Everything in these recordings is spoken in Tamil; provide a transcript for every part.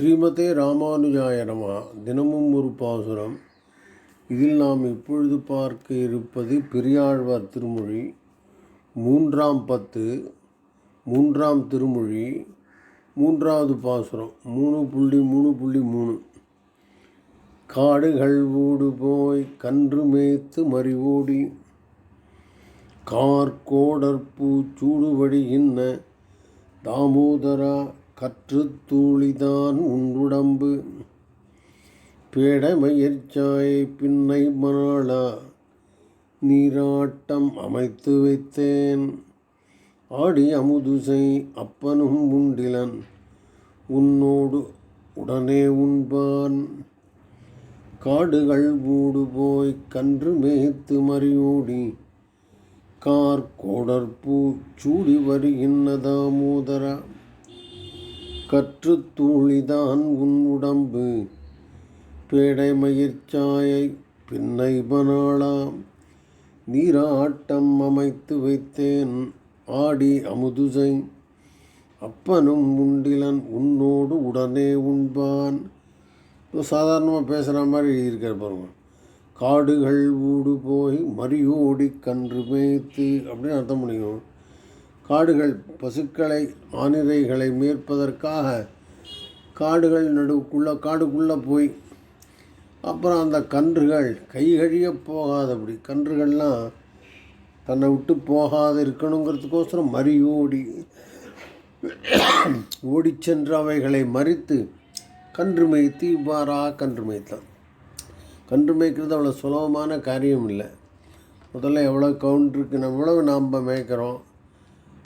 ஸ்ரீமதே ராமானுஜாய நமஹ தினமும் ஒரு பாசுரம். இதில் நாம் இப்பொழுது பார்க்க இருப்பது பெரியாழ்வார் திருமொழி. மூன்றாம் பத்து மூன்றாம் திருமொழி மூன்றாவது பாசுரம். மூணு புள்ளி மூணு புள்ளி மூணு. காடுகள் ஊடு போய் கன்று மேய்த்து மறிவோடி கார்கோடற்பூ சூடுபடி வடிகின்ற தாமோதரா கற்றுத் தூளிதான் உன்னுடம்பு பேடமயிர்ச்சாயை பின்னை மணாளா நீராட்டம் அமைத்து வைத்தேன். ஆடி அமுதுசை அப்பனும் உண்டிலன். உன்னோடு உடனே உண்பான். காடுகள் மூடு போய் கன்று மேய்த்து மறியோடி. கார் கோடற்பூ சூடி வருகின்ற தாமோதரா கற்று தூளிதான் உன் உடம்பு. பேடை மயிர்ச்சாயை பின்னை பனாளாம் நீராட்டம் அமைத்து வைத்தேன் ஆடி அமுதுசை. அப்பனும் உண்டிலன் உன்னோடு உடனே உண்பான். சாதாரணமாக பேசுகிற மாதிரி இருக்கிற பாருங்க. காடுகள் ஊடு போய் மறியோடி கன்று மேய்த்து அப்படின்னு அர்த்தம் முடியும் காடுகள் பசுக்களை ஆனிரைகளை மீட்பதற்காக காடுகள் நடுவுக்குள்ளே காடுக்குள்ளே போய் அப்புறம் அந்த கன்றுகள் கைகழிய போகாதபடி கன்றுகள்லாம் தன்னை விட்டு போகாத இருக்கணுங்கிறதுக்கோசரம் மறி ஓடி ஓடி சென்று அவைகளை மறித்து கன்று மேய்த்து இவ்வாறாக கன்று மேய்த்தான். கன்று மேய்க்கிறது அவ்வளோ சுலபமான காரியம் இல்லை முதல்ல எவ்வளோ கவுண்ட் இருக்கு எவ்வளவு நாம் மேய்க்கிறோம்?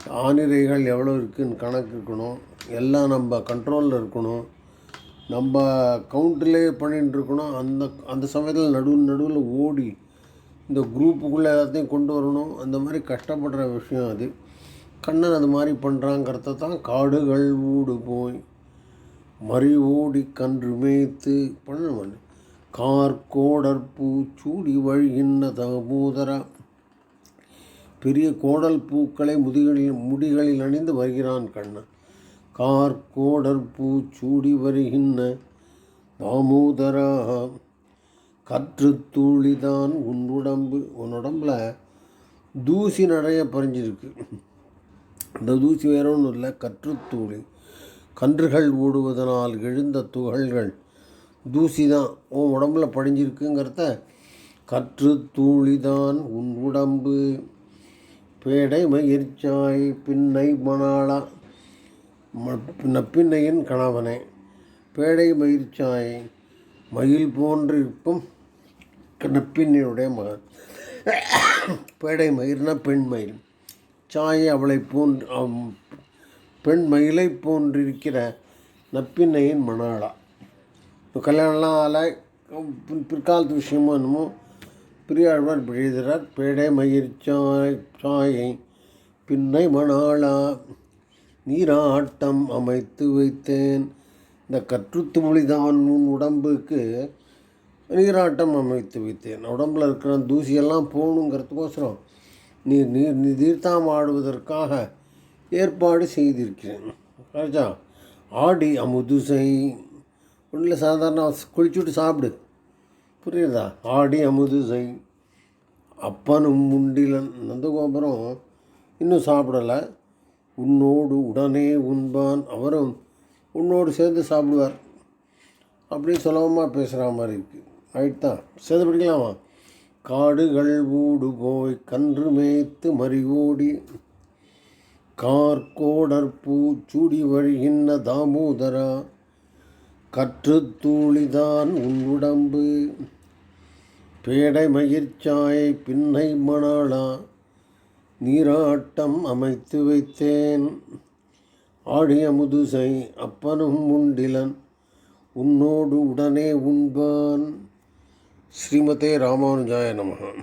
ஆணிரைகள் எவ்வளோ இருக்குதுன்னு கணக்கு இருக்கணும். எல்லாம் நம்ம கண்ட்ரோலில் இருக்கணும். நம்ம கவுண்ட்லேயே பண்ணிகிட்டு இருக்கணும் அந்த அந்த சமயத்தில் நடுவு நடுவில் ஓடி இந்த குரூப்புக்குள்ளே எல்லாத்தையும் கொண்டு வரணும். அந்த மாதிரி கஷ்டப்படுற விஷயம் அது. கண்ணன் அது மாதிரி பண்ணுறாங்கிறத தான் காடுகள் ஊடு போய் மறி ஓடி கன்று மேய்த்து பண்ண கார் கோடற்பூ சூடி வழிகின்ன தாமோதரா பெரிய கோடல் பூக்களை முதுகளில் முடிகளில் அணிந்து வருகிறான் கண்ணன். கார் கோடர் பூ சூடி வருகின்ற தாமோதரா கற்று தூளிதான் உன் உடம்பு. உன் உடம்புல தூசி நிறைய பறிஞ்சிருக்கு. இந்த தூசி வேற ஒன்றும் இல்லை கற்றுத்தூளி கன்றுகள் ஓடுவதனால் எழுந்த துகள்கள் தூசி தான் உன் உடம்புல படிஞ்சிருக்குங்கிறத கற்று தூளிதான் உன் உடம்பு. பேடை மயிர்ச்சாய் பின்னை மணாளா நப்பின்னையின் கணவனே. பேடை மயிர்ச்சாய் மயில் போன்றிருக்கும் நப்பின்னையுடைய மகன். பேடை மயிர்னா பெண் மயில். சாயை அவளை போன்று பெண் மயிலை போன்றிருக்கிற நப்பின்னையின் மணாளா. கல்யாணம்லாம் ஆலை பிற்காலத்து விஷயமோ என்னமோ பெரியாழ்வார் இப்படி பேடை மயிர் சாய் சாயை பின்னை மணாளா நீராட்டம் அமைத்து வைத்தேன். இந்த கற்றுத்து மொழிதான் உன் உடம்புக்கு நீராட்டம் அமைத்து வைத்தேன். உடம்பில் இருக்கிற தூசியெல்லாம் போகணுங்கிறதுக்கோசரம் நீர் நீர் தீர்த்தாம் ஆடுவதற்காக ஏற்பாடு செய்திருக்கிறேன். ராஜா ஆடி அமுதுசை. ஒன்றில் சாதாரண குளிச்சுட்டு சாப்பிடு. புரியுதா? ஆடி அமுது செய். அப்பனும் முண்டிலன் நந்தகோபுரம் இன்னும் சாப்பிடலை. உன்னோடு உடனே உண்பான். அவரும் உன்னோடு சேர்ந்து சாப்பிடுவார். அப்படியே சுலபமாக பேசுகிற மாதிரி இருக்குது ரைட் தான். சேர்ந்து படிக்கலாமா? காடுகள் ஊடு போய் கன்று மேய்த்து மறிகோடி கார்கோடற்பூ சூடி வழிகின்ற தாமோதரா. கற்று தூளிதான் உன் உடம்பு. பேடை மயிர்ச்சாயை பின்னை மணாளா நீராட்டம் அமைத்து வைத்தேன். ஆடிய முதுசை அப்பனும் உண்டிலன் உன்னோடு உடனே உண்பான். ஸ்ரீமதே ராமானுஜாய நமகான்